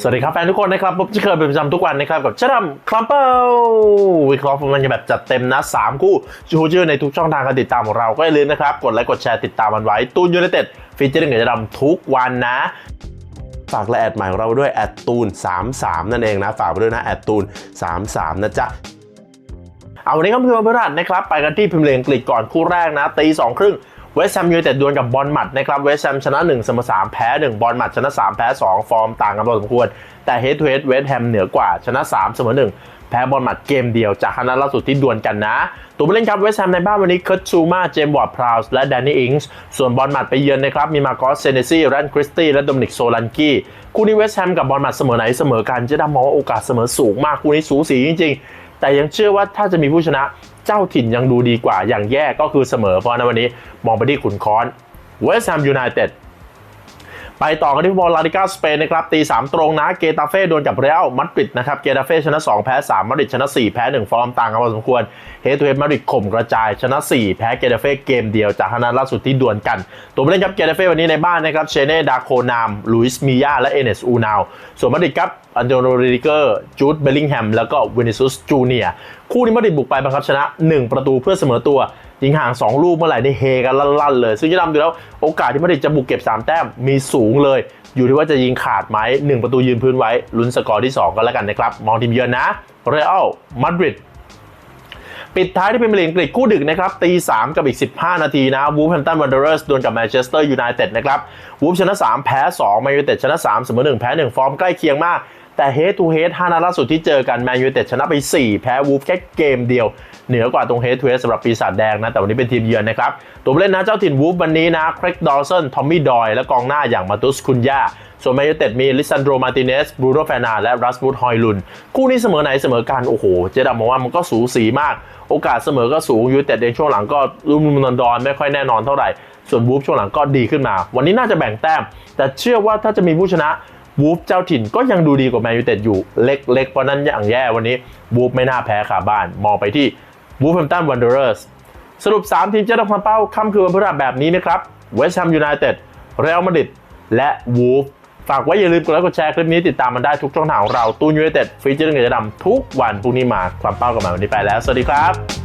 สวัสดีครับแฟนทุกคนนะครับผมจะเคยเป็นประจำทุกวันนะครับกับเจ้าดำคลัมเปิลวิเคราะห์มันจะแบบจัดเต็มนะ3คู่ชูชื่อในทุกช่องทางการติดตามของเราก็อย่าลืมนะครับ กดไลค์กดแชร์ติดตามมันไว้ตูนยูไนเต็ดฟีเจอร์กับเจ้าดำทุกวันนะฝากและแอดใหม่ของเราด้วยแอดตูน 33 นั่นเองนะ ฝากไปด้วยนะแอดตูน 33 นะจ๊ะ เอาวันนี้ครับเพื่อนพื่อนนะครับ ไปกันที่พิมพ์เลงกฤษก่อนคู่แรกนะตีสองครึ่ง เวสต์แฮมยูไนเต็ดดวลกับบอลหมัดนะครับเวสต์แฮมชนะ1เสมอ3แพ้1บอลหมัดชนะ3แพ้2 ฟอร์มต่างกันพอสมควร แต่เฮดทูเฮดเวสต์แฮมเหนือกว่าชนะ3เสมอ1แพ้บอลหมัดเกมเดียวจากคณะล่าสุดที่ดวลกันนะ ตัวผู้เล่นครับเวสต์แฮมในบ้านวันนี้เคิร์ตซูมาเจมส์วอร์ดพราวส์และแดนนี่อิงส์ส่วนบอลหมัดไปเยือนนะครับมีมาร์กอสเซเนซี่แรนคริสตี้และโดมินิกโซลันกี้คู่นี้เวสต์แฮมกับบอลหมัดเสมอไหนเสมอกันจะไดามองว่าโอกาสเสมอสูงมากคู่นี้สูสีจริง ๆ แต่ยังเชื่อว่าถ้าจะมีผู้ชนะ เจ้าถิ่นยังดูดีกว่าอย่างแย่ก็คือเสมอเพราะในวันนี้มองไปที่ขุนค้อนเวสต์แฮมยูไนเต็ด ไปต่อกันที่ฟุตบอลลาลิก้าสเปนนะครับตี3ตรงนะเกตาเฟ่ดวลกับเรอัลมาดริดนะครับเกตาเฟ่ชนะ 2 แพ้ 3มาดริดชนะ 4 แพ้ 1 ฟอร์มต่างกันพอสมควรเฮทูเฮดมาดริดข่มกระจายชนะ 4 แพ้เกตาเฟ่เกมเดียวจากคณะล่าสุดที่ดวลกัน ตัวผู้เล่นครับเกตาเฟ่วันนี้ในบ้านนะครับเชเน่ดาโคนามลุยส์มิยาและเอเนสอูนาวส่วนมาดริดครับอันโดโนริเกอร์จูดเบลลิงแฮมแล้วก็วินิซุสจูเนียคู่นี้มาดริดบุกไปบังคับชนะ 1 ประตูเพื่อเสมอตัว ยิงห่าง 2 ลูกเมื่อไหร่นี่เฮกันลั่นๆเลย ซึ่งจะนำดูแล้วโอกาสที่มาดริดจะบุกเก็บ 3 แต้มมีสูงเลย อยู่ที่ว่าจะยิงขาดไหม1 ประตูยืนพื้นไว้ลุ้นสกอร์ที่ 2ก็แล้วกันนะครับ มองทีมเยือนนะเรอัลมาดริดปิดท้ายที่เป็นเลียงกฤษคู่ดึกนะครับตี3กับอีก 15 นาทีนะวูฟแฮมตันวันเดอร์สดวลกับแมนเชสเตอร์ยูไนเต็ดนะครับวูฟชนะ 3 แพ้ 2 แมนยูเต็ดชนะ 3 เสมอ 1 แพ้ 1 ฟอร์มใกล้เคียงมาก แต่เฮดทูเฮด5นัดล่าสุดที่เจอกันแมนยูเต็ดชนะไป 4 แพ้วูฟแค่เกมเดียว เหนือกว่าตรงเฮดทูเฮดสำหรับปีศาจแดงนะ แต่วันนี้เป็นทีมเยือนนะครับ ตัวเล่นนะเจ้าถิ่นวูฟวันนี้นะครกดอลสันทอมมี่ดอย และกองหน้าอย่างมาตุสคุนยาส่วนแมนยูเต็ดมีลิซันโดรมาติเนสบรูโนแฟนาและรัสมูดฮอยลุน คู่นี้เสมอไหนเสมอกัน โอ้โห เจดามองว่ามันก็สูสีมาก โอกาสเสมอก็สูงยูเต็ดในช่วงหลังก็รุ่มๆดอนไม่ค่อยแน่นอนเท่าไหร่ ส่วนวูฟช่วงหลังก็ดีขึ้นมา วันนี้น่าจะแบ่งแต้ม แต่เชื่อว่าถ้าจะมีผู้ชนะ วูฟเจ้าถิ่นก็ยังดูดีกว่าแมนยูเต็ดอยู่เล็กๆ เพราะนั้นอย่างแย่วันนี้วูฟไม่น่าแพ้ขาบ้าน มองไปที่วูฟแฮมตันวันเดอร์สสรุป 3 ทีมเจ้าดำความเป้าค่ำคืนวันพฤหัสแบบนี้นะครับเวสต์แฮมยูไนเต็ดเรอัลมาดริดและวูฟฝากไว้อย่าลืมกดไลค์กดแชร์คลิปนี้ติดตามมันได้ทุกช่องทางของเราตูนยูไนเต็ดฟีเจอร์เงินจะดำทุกวันพรุ่งนี้มาความเป้ากับมาวันนี้ไปแล้ว สวัสดีครับ